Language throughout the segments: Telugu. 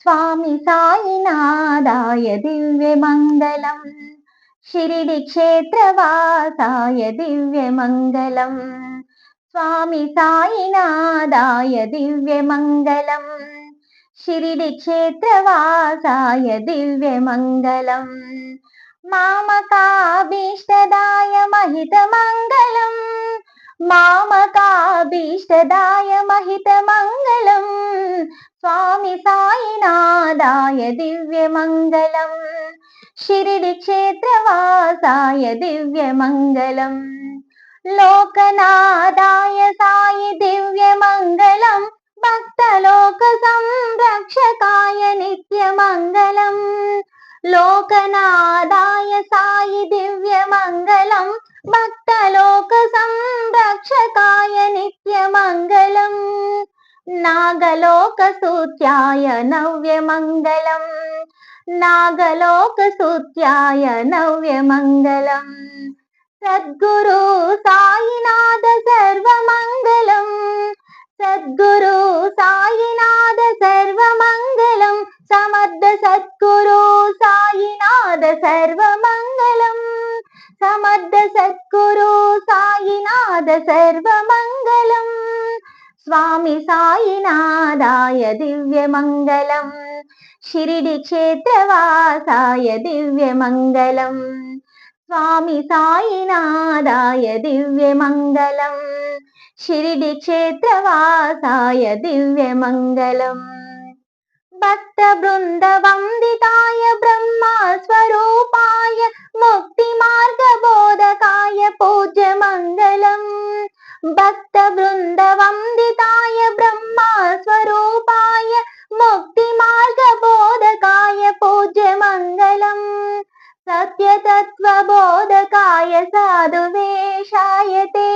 స్వామి సాయినాథాయ దివ్యమంగళం షిరిడి క్షేత్రవాసాయ దివ్యమంగళం స్వామి సాయినాథాయ దివ్యమంగళం షిరిడి క్షేత్రవాసాయ దివ్యమంగళం మామకాభీష్టదాయ మహితమంగళం మామకాభీష్టదాయ మహితమంగళం స్వామి సాయినాథాయ దివ్యమంగళం. షిరిడి క్షేత్రవాసాయ దివ్యమంగళం. లోకనాదాయ సాయి దివ్యమంగళం. భక్తలోక సంరక్షకాయ నిత్యమంగళం. లోకనాదాయ సాయి దివ్యమంగళం. భక్త नागलोकसूत्याय नव्यमङ्गलम् नागलोकसूत्याय नव्यमङ्गलम् सद्गुरु सायिनाथ सर्वमङ्गलम् सद्गुरु सायिनाथ सर्वमङ्गलम् समर्थ सद्गुरु सायिनाथ सर्वमङ्गलम् समर्थ सद्गुरु सायिनाथ सर्वमङ्गलम् స్వామి సాయినాథాయ దివ్యమంగళం. షిరిడి క్షేత్రవాసాయ దివ్యమంగళం. స్వామి సాయినాథాయ దివ్యమంగళం. షిరిడి క్షేత్రవాసాయ దివ్యమంగళం. భక్త బృంద వందితాయ బ్రహ్మ స్వరూపాయ ముక్తి మార్గ బోధకాయ పూజ్య మంగళం. భక్త బృంద వందితాయ బ్రహ్మా స్వరూపాయ ముక్తి మార్గ బోధకాయ పూజ్య మంగళం సత్యతత్వ బోధకాయ సాధు వేషాయతే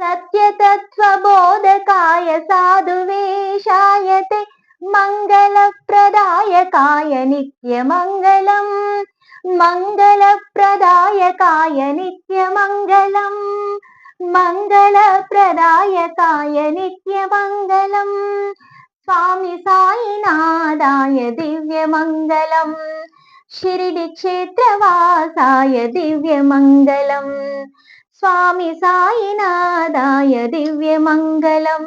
సత్యతత్వ బోధకాయ సాధు వేషాయతే మంగళప్రదాయకాయ నిత్యమంగళం మంగళప్రదాయకాయ నిత్యమంగళం మంగళప్రదాయకాయ నిత్యమంగళం స్వామి సాయినాథాయ దివ్యమంగళం షిరిడి క్షేత్రవాసాయ దివ్యమంగళం స్వామి సాయినాథాయ దివ్యమంగళం